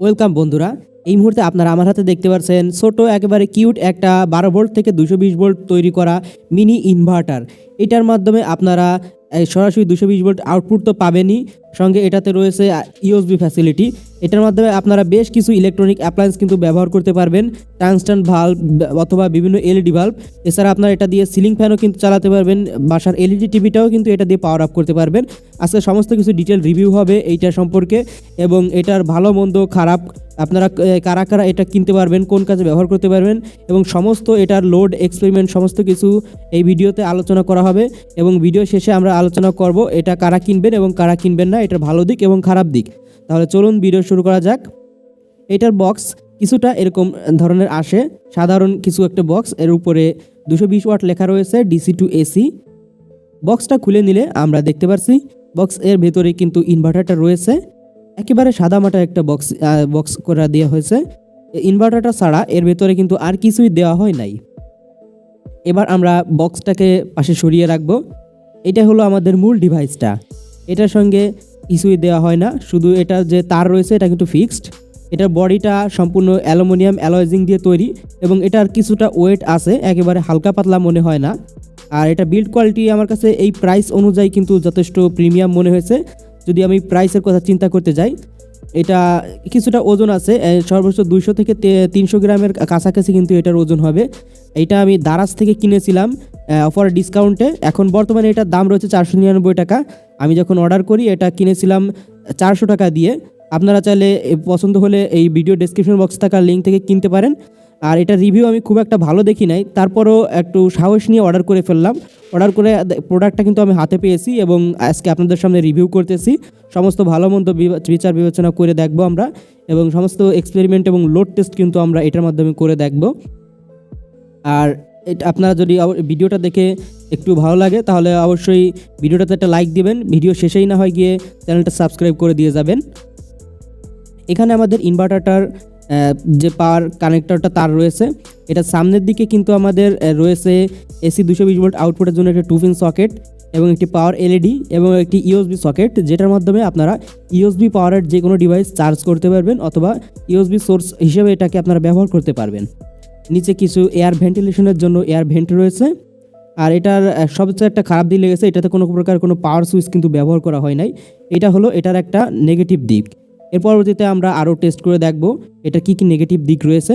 Welcome বন্ধুরা। এই মুহূর্তে আপনারা আমার হাতে দেখতে পাচ্ছেন ছোট, একেবারে কিউট একটা বারো ভোল্ট থেকে দুশো বিশ ভোল্ট তৈরি করা মিনি ইনভার্টার এটার মাধ্যমে আপনারা সরাসরি দুশো বিশ ভোল্ট আউটপুট তো পাবেনই। সঙ্গে এটাতে রয়েছে ইউএসবি ফ্যাসিলিটি এটার মাধ্যমে আপনারা বেশ কিছু ইলেকট্রনিক অ্যাপ্লায়েন্স কিন্তু ব্যবহার করতে পারবেন ট্রান্সটান ভাল্ব অথবা বিভিন্ন এলইডি ভাল্ব এছাড়া আপনারা এটা দিয়ে সিলিং ফ্যানও কিন্তু চালাতে পারবেন, বাসার এলইডি টিভিটাও কিন্তু এটা দিয়ে পাওয়ার আপ করতে পারবেন। আজকে সমস্ত কিছু ডিটেল রিভিউ হবে এইটা সম্পর্কে এবং এটার ভালো, মন্দ, খারাপ, আপনারা কারা কারা এটা কিনতে পারবেন, কোন কাজে ব্যবহার করতে পারবেন এবং সমস্ত এটার লোড এক্সপেরিমেন্ট সমস্ত কিছু এই ভিডিওতে আলোচনা করা হবে এবং ভিডিও শেষে আমরা আলোচনা করব এটা কারা কিনবেন এবং কারা কিনবেন না, এটার ভালো দিক এবং খারাপ দিক। তাহলে চলুন ভিডিও শুরু করা যাক। এটার বক্স কিছুটা এরকম ধরনের আসে। সাধারণ কিছু একটা বক্স এর উপরে দুশো বিশ ওয়াট লেখা রয়েছে ডিসি টু এসি বক্সটা খুলে নিলে আমরা দেখতে পাচ্ছি বক্স এর ভেতরে কিন্তু ইনভার্টারটা রয়েছে। একেবারে সাদামাটা একটা বক্স বক্স করে দেওয়া হয়েছে। ইনভার্টারটা ছাড়া এর ভেতরে কিন্তু আর কিছুই দেওয়া হয় নাই। এবার আমরা বক্সটাকে পাশে সরিয়ে রাখব। এটা হলো আমাদের মূল ডিভাইসটা এটার সঙ্গে কিছুই দেওয়া হয় না। শুধু এটা যে তার রয়েছে, এটা কিন্তু ফিক্সড এটার বডিটা সম্পূর্ণ অ্যালুমিনিয়াম অ্যালয়জিং দিয়ে তৈরি এবং এটার কিছুটা ওয়েট আছে, একেবারে হালকা পাতলা মনে হয় না। আর এটা বিল্ড কোয়ালিটি আমার কাছে এই প্রাইস অনুযায়ী কিন্তু যথেষ্ট প্রিমিয়াম মনে হয়েছে। যদি আমি প্রাইসের কথা চিন্তা করতে যাই এটা কিছুটা ওজন আছে সর্বোচ্চ দুইশো থেকে তিনশো গ্রামের কাছাকাছি কিন্তু এটার ওজন হবে। এটা আমি দারাজ থেকে কিনেছিলাম অফার ডিসকাউন্টে এখন বর্তমানে এটার দাম রয়েছে চারশো নিরানব্বই টাকা। আমি যখন অর্ডার করি, এটা কিনেছিলাম চারশো টাকা দিয়ে। আপনারা চাইলে পছন্দ হলে এই ভিডিও ডেসক্রিপশন বক্স থাকা লিঙ্ক থেকে কিনতে পারেন। আর এটা রিভিউ আমি খুব একটা ভালো দেখি নাই। তারপরও একটু সাহস নিয়ে অর্ডার করে ফেললাম। অর্ডার করে প্রোডাক্টটা কিন্তু আমি হাতে পেয়েছি এবং আজকে আপনাদের সামনে রিভিউ করতেছি। সমস্ত ভালো মন্দ বিচার বিবেচনা করে দেখব আমরা এবং সমস্ত এক্সপেরিমেন্ট এবং লোড টেস্ট কিন্তু আমরা এটার মাধ্যমে করে দেখব। আর এটা আপনারা যদি ভিডিওটা দেখে একটু ভালো লাগে, তাহলে অবশ্যই ভিডিওটাতে একটা লাইক দিবেন। ভিডিও শেষেই না হয় গিয়ে চ্যানেলটা সাবস্ক্রাইব করে দিয়ে যাবেন। এখানে আমাদের ইনভার্টারটার যে পাওয়ার কানেক্টরটা তার রয়েছে। এটা সামনের দিকে কিন্তু আমাদের রয়েছে এসি দুশো বিশ ভোল্ট আউটপুটের জন্য একটা টু পিন সকেট এবং একটি পাওয়ার এলইডি এবং একটি ইউএসবি সকেট যেটার মাধ্যমে আপনারা ইউএসবি পাওয়ারের যে কোনো ডিভাইস চার্জ করতে পারবেন অথবা ইউএসবি সোর্স হিসেবে এটাকে আপনারা ব্যবহার করতে পারবেন। নিচে কিছু এয়ার ভেন্টিলেশনের জন্য এয়ার ভেন্ট রয়েছে। আর এটার সবচেয়ে একটা খারাপ দিক লেগেছে, এটাতে কোনো প্রকার কোনো পাওয়ার সুইচ কিন্তু ব্যবহার করা হয় নাই। এটা হলো, এটার একটা নেগেটিভ দিক। এর পরবর্তীতে আমরা আরও টেস্ট করে দেখব এটা কি কি নেগেটিভ দিক রয়েছে।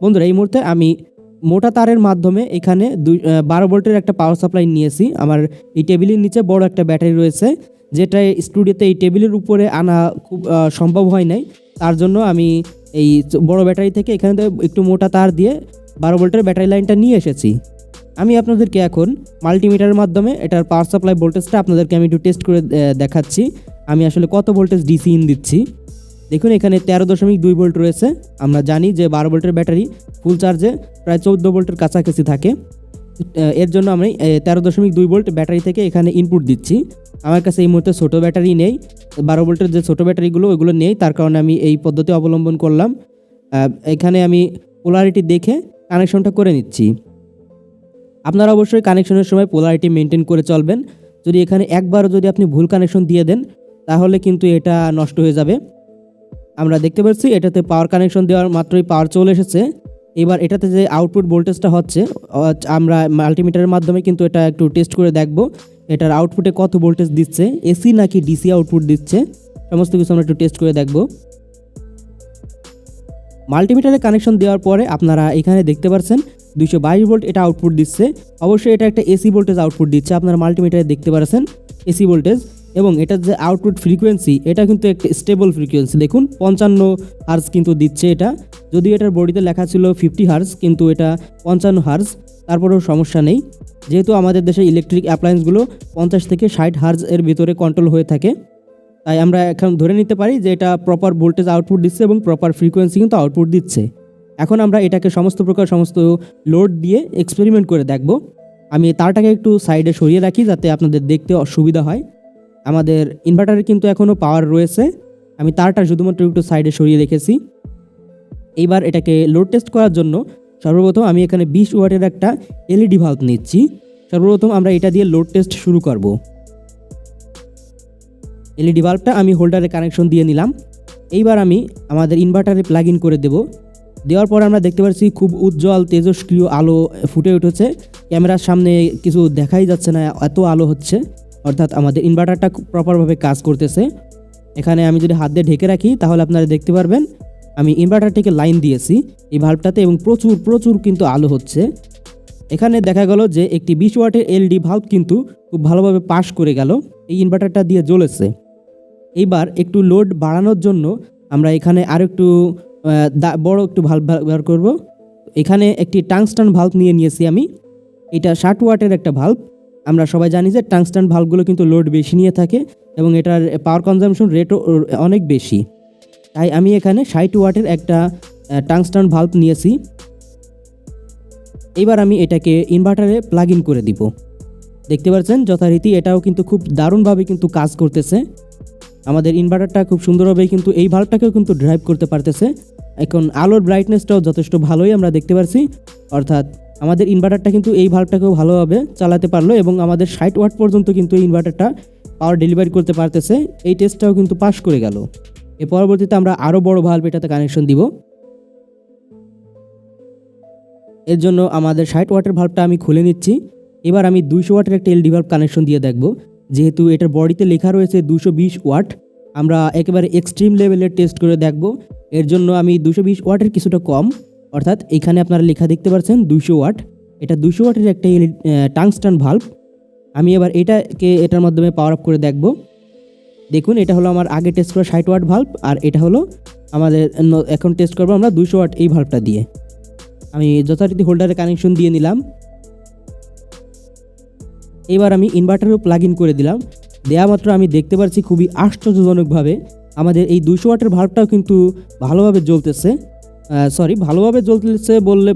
বন্ধুরা, এই মুহূর্তে আমি মোটা তারের মাধ্যমে এখানে দুই বারো ভোল্টের একটা পাওয়ার সাপ্লাই নিয়েছি। আমার এই টেবিলের নিচে বড় একটা ব্যাটারি রয়েছে, যেটা স্টুডিওতে এই টেবিলের উপরে আনা খুব সম্ভব হয় নাই। তার জন্য আমি এই বড় ব্যাটারি থেকে এখানে একটু মোটা তার দিয়ে বারো ভোল্টের ব্যাটারি লাইনটা নিয়ে এসেছি। আমি আপনাদেরকে এখন মাল্টিমিটারের মাধ্যমে এটার পাওয়ার সাপ্লাই ভোল্টেজটা আপনাদেরকে আমি একটু টেস্ট করে দেখাচ্ছি। আমি আসলে কত ভোল্টেজ ডিসি ইন দিচ্ছি? দেখুন, এখানে তেরো দশমিক দুই ভোল্ট রয়েছে। আমরা জানি যে বারো ভোল্টের ব্যাটারি ফুল চার্জে প্রায় চৌদ্দ ভোল্টের কাছাকাছি থাকে। এর জন্য আমি তেরো দশমিক দুই ভোল্ট ব্যাটারি থেকে এখানে ইনপুট দিচ্ছি। আমার কাছে এই মুহূর্তে ছোটো ব্যাটারি নেই। বারো ভোল্টের যে ছোটো ব্যাটারিগুলো ওইগুলো নেই। তার কারণে আমি এই পদ্ধতি অবলম্বন করলাম। এখানে আমি পোলারিটি দেখে কানেকশনটা করে নিচ্ছি। আপনারা অবশ্যই কানেকশনের সময় পোলারিটি মেনটেন করে চলবেন। যদি এখানে একবারও যদি আপনি ভুল কানেকশন দিয়ে দেন তাহলে কিন্তু এটা নষ্ট হয়ে যাবে। আমরা দেখতে পাচ্ছি এটাতে পাওয়ার কানেকশন দেওয়ার মাত্রই পাওয়ার চলে এসেছে। এবার এটাতে যে আউটপুট ভোল্টেজটা হচ্ছে আমরা মাল্টিমিটারের মাধ্যমে কিন্তু এটা একটু টেস্ট করে দেখব, এটার আউটপুটে কত ভোল্টেজ দিচ্ছে এসি নাকি ডিসি আউটপুট দিচ্ছে, সমস্ত কিছু আমরা একটু টেস্ট করে দেখব। মাল্টিমিটারে কানেকশন দেওয়ার পরে আপনারা এখানে দেখতে পাচ্ছেন, দুইশো বাইশ ভোল্ট এটা আউটপুট দিচ্ছে। অবশ্যই এটা একটা এসি ভোল্টেজ আউটপুট দিচ্ছে, আপনারা মাল্টিমিটারে দেখতে পাচ্ছেন এসি ভোল্টেজ এবং এটার যে আউটপুট ফ্রিকোয়েন্সি এটা কিন্তু একটা স্টেবল ফ্রিকোয়েন্সি দেখুন, পঞ্চান্ন হার্স কিন্তু দিচ্ছে এটা। যদিও এটার বডিতে লেখা ছিল ফিফটি হার্স কিন্তু এটা পঞ্চান্ন হার্স তারপরেও সমস্যা নেই। যেহেতু আমাদের দেশে ইলেকট্রিক অ্যাপ্লায়েন্সগুলো পঞ্চাশ থেকে ষাট হার্জ এর ভিতরে কন্ট্রোল হয়ে থাকে, তাই আমরা এখন ধরে নিতে পারি যে এটা প্রপার ভোল্টেজ আউটপুট দিচ্ছে এবং প্রপার ফ্রিকোয়েন্সি কিন্তু আউটপুট দিচ্ছে। এখন আমরা এটাকে সমস্ত প্রকার সমস্ত লোড দিয়ে এক্সপেরিমেন্ট করে দেখব। আমি তারটাকে একটু সাইডে সরিয়ে রাখি যাতে আপনাদের দেখতে অসুবিধা হয়। আমাদের ইনভার্টারে কিন্তু এখনও পাওয়ার রয়েছে। আমি তারটা শুধুমাত্র একটু সাইডে সরিয়ে রেখেছি। এইবার এটাকে লোড টেস্ট করার জন্য সর্বপ্রথম আমি এখানে বিশ ওয়াটের একটা এলইডি ভাল্ব নিচ্ছি। সর্বপ্রথম আমরা এটা দিয়ে লোড টেস্ট শুরু করব। এলইডি বাল্বটা আমি হোল্ডারে কানেকশন দিয়ে নিলাম। এইবার আমি আমাদের ইনভার্টারে প্লাগ ইন করে দেব। দেওয়ার পর আমরা দেখতে পাচ্ছি খুব উজ্জ্বল, তেজস্ক্রিয় আলো ফুটে উঠেছে। ক্যামেরার সামনে কিছু দেখাই যাচ্ছে না, এত আলো হচ্ছে। অর্থাৎ আমাদের ইনভার্টারটা প্রপারভাবে কাজ করতেছে। এখানে আমি যদি হাত দিয়ে ঢেকে রাখি, তাহলে আপনারা দেখতে পারবেন, আমি ইনভার্টারটিকে লাইন দিয়েছি এই ভাল্বটাতে এবং প্রচুর প্রচুর কিন্তু আলো হচ্ছে। এখানে দেখা গেল যে একটি বিশ ওয়াটের এলডি ভাল্ব কিন্তু খুব ভালোভাবে পাশ করে গেল, এই ইনভার্টারটা দিয়ে জ্বলেছে। এইবার একটু লোড বাড়ানোর জন্য আমরা এখানে আরও একটু বড় একটু ভাল্ব ব্যবহার করব। এখানে একটি টাংস্টান ভাল্ব নিয়ে নিয়েছি আমি, এটা ষাট ওয়াটের একটা ভাল্ব আমরা সবাই জানি যে টাংস্টান ভাল্বগুলো কিন্তু লোড বেশি নিয়ে থাকে এবং এটার পাওয়ার কনজামশন রেটও অনেক বেশি। তাই আমি এখানে ষাট ওয়াটের একটা টাংস্টান ভাল্ব নিয়েছি। এবার আমি এটাকে ইনভার্টারে প্লাগ ইন করে দিব। দেখতে পাচ্ছেন, যথারীতি এটাও কিন্তু খুব দারুণভাবে কিন্তু কাজ করতেছে। আমাদের ইনভার্টারটা খুব সুন্দরভাবে কিন্তু এই ভাল্বটাকেও কিন্তু ড্রাইভ করতে পারতেছে। এখন আলোর ব্রাইটনেসটাও যথেষ্ট ভালোই আমরা দেখতে পাচ্ছি অর্থাৎ আমাদের ইনভার্টারটা কিন্তু এই ভাল্বটাকেও ভালোভাবে চালাতে পারল এবং আমাদের ষাট ওয়াট পর্যন্ত কিন্তু এই ইনভার্টারটা পাওয়ার ডেলিভারি করতে পারতেছে। এই টেস্টটাও কিন্তু পাস করে গেল। এর পরবর্তীতে আমরা আরও বড় ভাল্ব এটাতে কানেকশন দিব। এর জন্য আমাদের ষাট ওয়াটের ভাল্বটা আমি খুলে নিচ্ছি। এবার আমি দুইশো ওয়াটের একটা এলডি ভাল্ব কানেকশন দিয়ে দেখব। যেহেতু এটার বডিতে লেখা রয়েছে দুশো বিশ ওয়াট আমরা একেবারে এক্সট্রিম লেভেলের টেস্ট করে দেখব। এর জন্য আমি দুশো বিশ ওয়াটের কিছুটা কম অর্থাৎ এখানে আপনারা লেখা দেখতে পাচ্ছেন দুশো ওয়াট। এটা দুশো ওয়াটের একটা টাংস্টান ভাল্ব আমি এবার এটাকে, এটার মাধ্যমে পাওয়ার আপ করে দেখব। দেখুন, এটা হলো আমার আগে টেস্ট করা ষাট ওয়াট ভাল্ব আর এটা হলো আমাদের এখন টেস্ট করব আমরা দুশো ওয়াট এই ভাল্বটা দিয়ে। আমি যথারীতি হোল্ডারে কানেকশন দিয়ে নিলাম। এবার আমি ইনভার্টারও প্লাগ ইন করে দিলাম। দেওয়া মাত্র আমি দেখতে পাচ্ছি খুবই আশ্চর্যজনকভাবে আমাদের এই দুশো ওয়াটের ভাল্বটাও কিন্তু ভালোভাবে জ্বলতেছে। সরি ভালোভাবে জ্বলতেছে বললে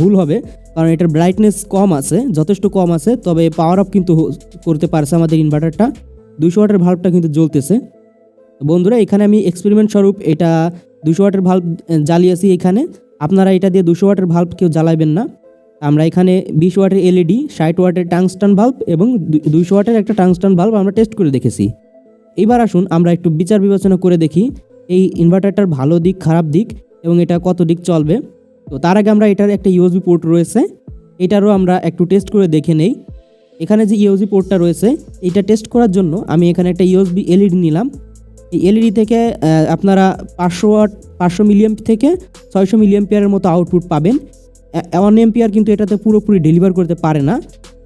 ভুল হবে, কারণ এটার ব্রাইটনেস কম আছে, যথেষ্ট কম আছে, তবে পাওয়ার আপ কিন্তু করতে পারছে আমাদের ইনভার্টারটা দুশো ওয়াটের ভাল্বটা কিন্তু জ্বলতেছে। বন্ধুরা, এখানে আমি এক্সপেরিমেন্ট স্বরূপ এটা দুশো ওয়াটের ভাল্ব জ্বালিয়েছি এখানে। আপনারা এটা দিয়ে দুশো ওয়াটের ভাল্ব কেউ জ্বালাবেন না। আমরা এখানে বিশ ওয়াটের এলইডি ষাট ওয়াটের টাংস্টান ভাল্ব এবং দুইশো ওয়াটের একটা টাংস্টান ভাল্ব আমরা টেস্ট করে দেখেছি। এবার আসুন, আমরা একটু বিচার বিবেচনা করে দেখি। এই ইনভার্টারটার ভালো দিক, খারাপ দিক এবং এটা কত দিক চলবে। তো তার আগে আমরা এটার একটা ইউএসবি পোর্ট রয়েছে। এটারও আমরা একটু টেস্ট করে দেখে নেই। এখানে যে ইউএসবি পোর্টটা রয়েছে, এটা টেস্ট করার জন্য আমি এখানে একটা ইউএসবি এলইডি নিলাম। এই এলইডি থেকে আপনারা পাঁচশো ওয়াট, পাঁচশো মিলিয়াম থেকে ছয়শো মিলিয়াম পেয়ারের মতো আউটপুট পাবেন। ওয়ান এম্পিয়ার কিন্তু এটাতে পুরোপুরি ডেলিভার করতে পারে না।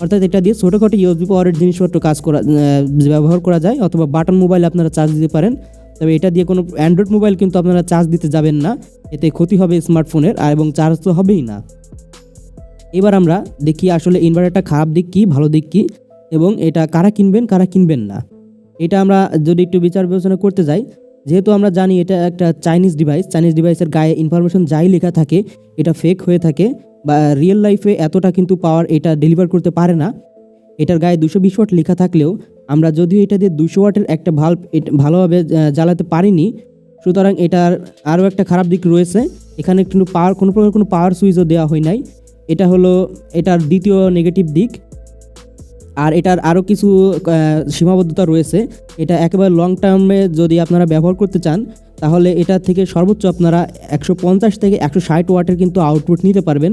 অর্থাৎ এটা দিয়ে ছোটোখাটো ইউএসবি পাওয়ারের জিনিসপত্র কাজ করা ব্যবহার করা যায়, অথবা বাটন মোবাইল আপনারা চার্জ দিতে পারেন। তবে এটা দিয়ে কোনো অ্যান্ড্রয়েড মোবাইল কিন্তু আপনারা চার্জ দিতে যাবেন না। এতে ক্ষতি হবে স্মার্টফোনের আর এবং চার্জ তো হবেই না। এবার আমরা দেখি আসলে ইনভার্টারটা খারাপ দিক কী, ভালো দিক কী, এবং এটা কারা কিনবেন কারা কিনবেন না। এটা আমরা যদি একটু বিচার বিবেচনা করতে যাই, যেহেতু আমরা জানি এটা একটা চাইনিজ ডিভাইস চাইনিজ ডিভাইসের গায়ে ইনফরমেশন যাই লেখা থাকে, এটা ফেক হয়ে থাকে, বা রিয়েল লাইফে এতটা কিন্তু পাওয়ার এটা ডেলিভার করতে পারে না। এটার গায়ে দুশো বিশ ওয়াট লেখা থাকলেও আমরা যদিও এটা দিয়ে দুশো ওয়াটের একটা ভাল্ব ভালোভাবে জ্বালাতে পারিনি, সুতরাং এটার আরও একটা খারাপ দিক রয়েছে। এখানে কিন্তু পাওয়ার কোনো প্রকার কোনো পাওয়ার সুইচও দেওয়া হয় নাই। এটা হলো, এটার দ্বিতীয় নেগেটিভ দিক। আর এটার আরও কিছু সীমাবদ্ধতা রয়েছে। এটা একেবারে লং টার্মে যদি আপনারা ব্যবহার করতে চান, তাহলে এটা থেকে সর্বোচ্চ আপনারা একশো পঞ্চাশ থেকে একশো ষাট ওয়াটের কিন্তু আউটপুট নিতে পারবেন।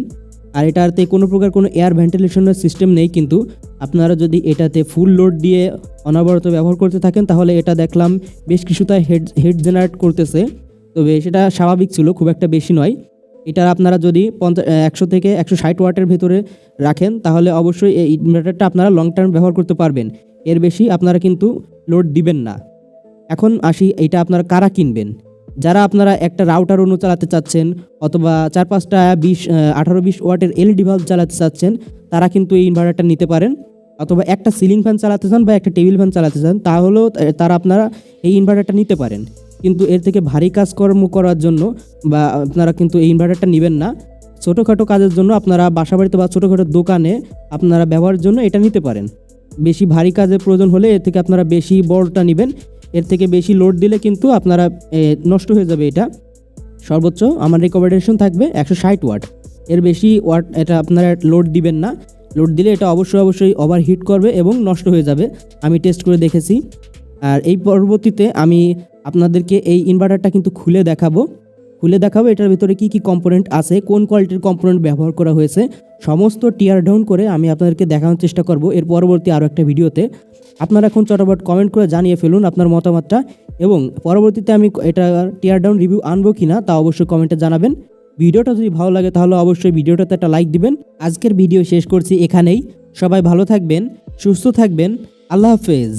আর এটাতে কোনো প্রকার কোনো এয়ার ভেন্টিলেশনের সিস্টেম নেই, কিন্তু আপনারা যদি এটাতে ফুল লোড দিয়ে অনবরত ব্যবহার করতে থাকেন, তাহলে এটা দেখলাম বেশ কিছুটা হেড হেড জেনারেট করতেছে। তবে সেটা স্বাভাবিক ছিল, খুব একটা বেশি নয়। এটা আপনারা যদি পঞ্চাশ একশো থেকে একশো ষাট ওয়াটের ভেতরে রাখেন, তাহলে অবশ্যই এই ইনভার্টারটা আপনারা লং টার্ম ব্যবহার করতে পারবেন। এর বেশি আপনারা কিন্তু লোড দিবেন না। এখন আসি, এটা আপনারা কারা কিনবেন? যারা আপনারা একটা রাউটার অনু চালাতে চাচ্ছেন অথবা চার পাঁচটা বিশ আঠারো বিশ ওয়াটের এলইডি ভাল্ব চালাতে চাচ্ছেন, তারা কিন্তু এই ইনভার্টারটা নিতে পারেন। অথবা একটা সিলিং ফ্যান চালাতে চান বা একটা টেবিল ফ্যান চালাতে চান, তাহলেও তারা আপনারা এই ইনভার্টারটা নিতে পারেন। কিন্তু এর থেকে ভারী কাজকর্ম করার জন্য বা আপনারা কিন্তু এই ইনভার্টারটা নেবেন না। ছোটোখাটো কাজের জন্য আপনারা বাসাবাড়িতে বা ছোটোখাটো দোকানে আপনারা ব্যবহারের জন্য এটা নিতে পারেন। বেশি ভারী কাজের প্রয়োজন হলে এর থেকে আপনারা বেশি বড়টা নেবেন। এর থেকে বেশি লোড দিলে কিন্তু আপনারা নষ্ট হয়ে যাবে এটা। সর্বোচ্চ আমার রেকমেন্ডেশন থাকবে একশো ষাট ওয়াট এর বেশি ওয়াট এটা আপনারা লোড দিবেন না। লোড দিলে এটা অবশ্যই অবশ্যই ওভার হিট করবে এবং নষ্ট হয়ে যাবে। আমি টেস্ট করে দেখেছি। আর এই পরবর্তীতে আমি আপনাদেরকে এই ইনভার্টারটা কিন্তু খুলে দেখাবো। খুলে দেখাবো এটার ভিতরে কি কি কম্পোনেন্ট আছে, কোন কোয়ালিটির কম্পোনেন্ট ব্যবহার করা হয়েছে। সমস্ত টিয়ার ডাউন করে আমি আপনাদেরকে দেখানোর চেষ্টা করব এর পরবর্তী আরও একটা ভিডিওতে। আপনারা এখন চটাপট কমেন্ট করে জানিয়ে ফেলুন আপনার মতামতটা এবং পরবর্তীতে আমি এটা টিয়ার ডাউন রিভিউ আনব কি না তা অবশ্যই কমেন্টে জানাবেন। ভিডিওটা যদি ভালো লাগে তাহলে অবশ্যই ভিডিওটাতে একটা লাইক দিবেন। আজকের ভিডিও শেষ করছি এখানেই। সবাই ভালো থাকবেন, সুস্থ থাকবেন। আল্লাহ হাফেজ।